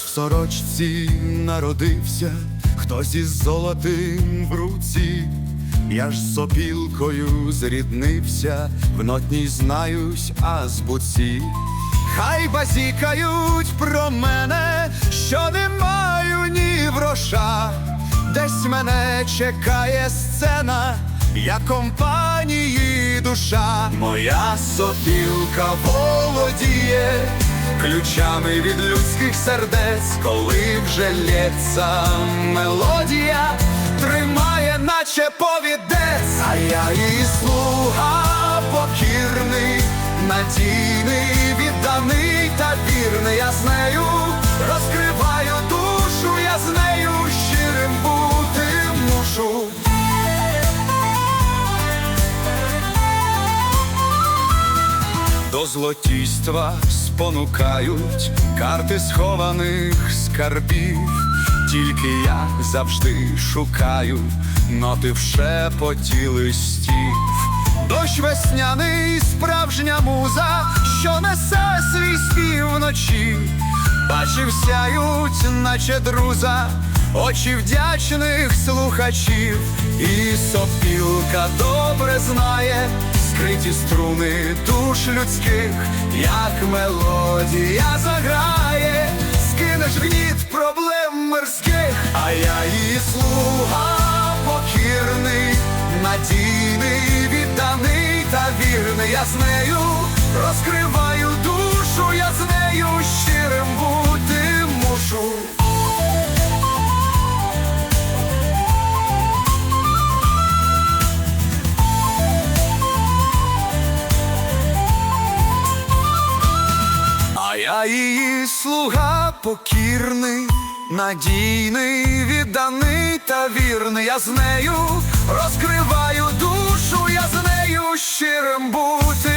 сорочці народився, хтось із золотим в руці. Я ж з сопілкою зріднився, в нотній знаюсь азбуці. Хай базікають про мене, що не маю ні гроша. Десь мене чекає сцена, я компанії душа. Моя сопілка володіє ключами від людських сердець, коли вже лється мелодія, тримає, наче повідець, а я її слуга покірний, надійний, відданий та вірний. Я з нею розкриваю До злотійства спонукають. Карти схованих скарбів, тільки я завжди шукаю. Ноти в шепоті листів. Дощ весняний, справжня муза, що несе свій спів вночі, бачив сяють, наче друза, очі вдячних слухачів, і сопілка добре знає скриті струни душ людських, як мелодія заграє, скинеш гніт проблем мирських, а я її слуга покірний, надійний, відданий та вірний. Я з нею розкриваю душу, я з нею щирим бути її слуга покірний, надійний, відданий та вірний. Я з нею розкриваю душу, я з нею щирим бути